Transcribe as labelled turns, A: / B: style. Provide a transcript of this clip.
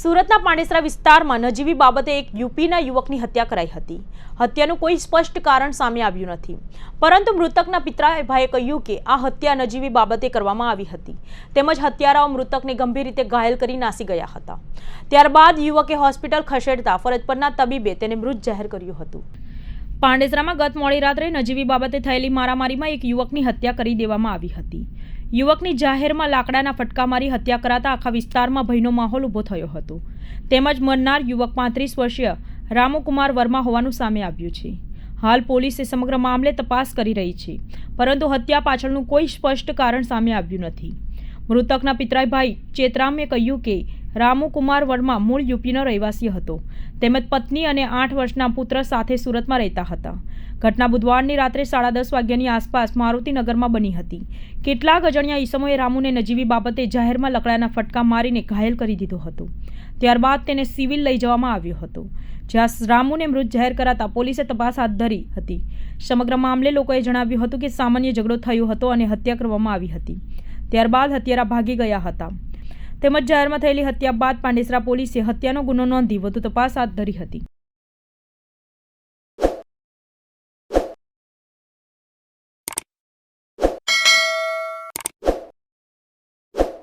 A: સુરતના પાંડેસરા વિસ્તારમાં નજીવી બાબતે એક યુપીના યુવકની હત્યા કરાઈ હતી. હત્યાનું કોઈ સ્પષ્ટ કારણ સામે આવ્યું નથી. પરંતુ મૃતકના પિતરાએ ભાઈએ કહ્યું કે આ હત્યા નજીવી બાબતે કરવામાં આવી હતી. તેમજ હત્યારાઓ મૃતકને ગંભીર રીતે ઘાયલ કરી નાસી ગયા હતા. ત્યારબાદ યુવકે હોસ્પિટલ ખસેડતા ફરજ પરના તબીબે તેને મૃત જાહેર કર્યું હતું. પાંડેસરામાં ગત મોડી રાત્રે નજીવી બાબતે થયેલી મારામારીમાં એક યુવકની હત્યા કરી દેવામાં આવી હતી. યુવકની જાહેરમાં લાકડાના ફટકા મારી હત્યા કરાતા આખા વિસ્તારમાં ભયનો માહોલ ઊભો થયો હતો. તેમજ મરનાર યુવક પાંત્રીસ વર્ષીય રામુકુમાર વર્મા હોવાનું સામે આવ્યું છે. હાલ પોલીસે સમગ્ર મામલે તપાસ કરી રહી છે, પરંતુ હત્યા પાછળનું કોઈ સ્પષ્ટ કારણ સામે આવ્યું નથી. મૃતકના પિતરાઈ ભાઈ ચેતરામે કહ્યું કે રામુકુમાર વર્મા મૂળ યુપીનો રહેવાસી હતો. તેમજ પત્ની અને આઠ વર્ષના પુત્ર સાથે સુરતમાં રહેતા હતા. ઘટના બુધવારની રાત્રે સાડા દસ વાગ્યાની આસપાસ મારુતિનગરમાં બની હતી. કેટલાક અજાણ્યા ઈસમોએ રામુને નજીવી બાબતે જાહેરમાં લકડાના ફટકા મારીને ઘાયલ કરી દીધો હતો. ત્યારબાદ તેને સિવિલ લઈ જવામાં આવ્યો હતો. જ્યાં રામુને મૃત જાહેર કરાતા પોલીસે તપાસ હાથ ધરી હતી. સમગ્ર મામલે લોકોએ જણાવ્યું હતું કે સામાન્ય ઝઘડો થયો હતો અને હત્યા કરવામાં આવી હતી. ત્યારબાદ હત્યારા ભાગી ગયા હતા. તેમજ જાહેરમાં થયેલી હત્યા બાદ પાંડેસરા પોલીસે હત્યાનો ગુનો નોંધી વધુ તપાસ હાથ ધરી હતી.